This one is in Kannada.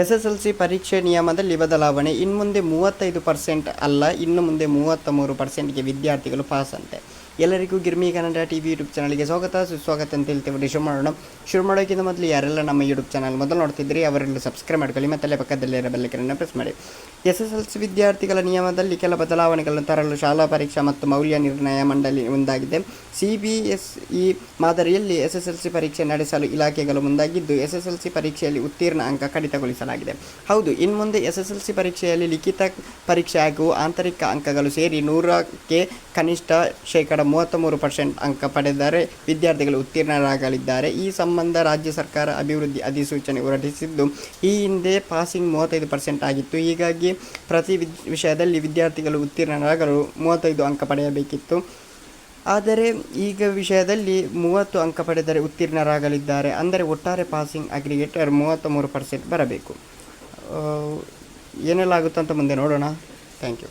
ಎಸ್ ಎಸ್ ಎಲ್ ಸಿ ಪರೀಕ್ಷೆ ನಿಯಮದಲ್ಲಿ ಬದಲಾವಣೆ ಇನ್ನು ಮುಂದೆ ಮೂವತ್ತೈದು ಪರ್ಸೆಂಟ್ ಅಲ್ಲ, ಇನ್ನು ಮುಂದೆ ಮೂವತ್ತ ಮೂರು ಪರ್ಸೆಂಟ್ಗೆ ವಿದ್ಯಾರ್ಥಿಗಳು ಪಾಸ್ ಅಂತೆ. ಎಲ್ಲರಿಗೂ Girmi Kannada T V YouTube ಚಾನಲ್ಗೆ ಸ್ವಾಗತ, ಸುಸ್ವಾಗತ ಅಂತ ಹೇಳ್ತೇವೆ ಶುರು ಮಾಡೋಣ. ಶುರು ಮಾಡೋಕ್ಕಿಂತ ಮೊದಲು ಯಾರೆಲ್ಲ ನಮ್ಮ ಯೂಟ್ಯೂಬ್ ಚಾನಲ್ ಮೊದಲು ನೋಡ್ತಿದ್ರಿ ಅವರೆಲ್ಲ ಸಬ್ಸ್ಕ್ರೈಬ್ ಮಾಡ್ಕೊಳ್ಳಿ ಮತ್ತಲ್ಲೇ ಪಕ್ಕದಲ್ಲಿರೋ ಇರೋ ಬೆಲ್ಲೈಕನ್ನ ಪ್ರೆಸ್ ಮಾಡಿ. ಎಸ್ ಎಸ್ ಎಲ್ ಸಿ ವಿದ್ಯಾರ್ಥಿಗಳ ನಿಯಮದಲ್ಲಿ ಕೆಲ ಬದಲಾವಣೆಗಳನ್ನು ತರಲು ಶಾಲಾ ಪರೀಕ್ಷಾ ಮತ್ತು ಮೌಲ್ಯ ನಿರ್ಣಯ ಮಂಡಳಿ ಮುಂದಾಗಿದೆ. ಸಿ ಬಿ ಎಸ್ ಇ ಮಾದರಿಯಲ್ಲಿ ಎಸ್ ಎಸ್ ಎಲ್ ಸಿ ಪರೀಕ್ಷೆ ನಡೆಸಲು ಇಲಾಖೆಗಳು ಮುಂದಾಗಿದ್ದು ಎಸ್ ಎಸ್ ಎಲ್ ಸಿ ಪರೀಕ್ಷೆಯಲ್ಲಿ ಉತ್ತೀರ್ಣ ಅಂಕ ಕಡಿತಗೊಳಿಸಲಾಗಿದೆ. ಹೌದು ಇನ್ನು ಮುಂದೆ ಎಸ್ ಎಸ್ ಎಲ್ ಸಿ ಪರೀಕ್ಷೆಯಲ್ಲಿ ಲಿಖಿತ ಪರೀಕ್ಷೆ ಹಾಗೂ ಆಂತರಿಕ ಅಂಕಗಳು ಸೇರಿ ನೂರಕ್ಕೆ ಕನಿಷ್ಠ ಶೇಕಡ ಮೂವತ್ತ್ಮೂರು ಪರ್ಸೆಂಟ್ ಅಂಕ ಪಡೆದರೆ ವಿದ್ಯಾರ್ಥಿಗಳು ಉತ್ತೀರ್ಣರಾಗಲಿದ್ದಾರೆ. ಈ ಸಂಬಂಧ ರಾಜ್ಯ ಸರ್ಕಾರ ಅಭಿವೃದ್ಧಿ ಅಧಿಸೂಚನೆ ಹೊರಡಿಸಿದ್ದು, ಈ ಹಿಂದೆ ಪಾಸಿಂಗ್ ಮೂವತ್ತೈದು ಪರ್ಸೆಂಟ್ ಆಗಿತ್ತು. ಹೀಗಾಗಿ ಪ್ರತಿ ವಿಷಯದಲ್ಲಿ ವಿದ್ಯಾರ್ಥಿಗಳು ಉತ್ತೀರ್ಣರಾಗಲು ಮೂವತ್ತೈದು ಅಂಕ ಪಡೆಯಬೇಕಿತ್ತು. ಆದರೆ ಈಗ ವಿಷಯದಲ್ಲಿ ಮೂವತ್ತು ಅಂಕ ಪಡೆದರೆ ಉತ್ತೀರ್ಣರಾಗಲಿದ್ದಾರೆ. ಅಂದರೆ ಒಟ್ಟಾರೆ ಪಾಸಿಂಗ್ ಅಗ್ರಿಗೇಟರ್ ಮೂವತ್ತ ಮೂರು ಪರ್ಸೆಂಟ್ ಬರಬೇಕು. ಏನೆಲ್ಲ ಆಗುತ್ತಂತ ಮುಂದೆ ನೋಡೋಣ. Thank you.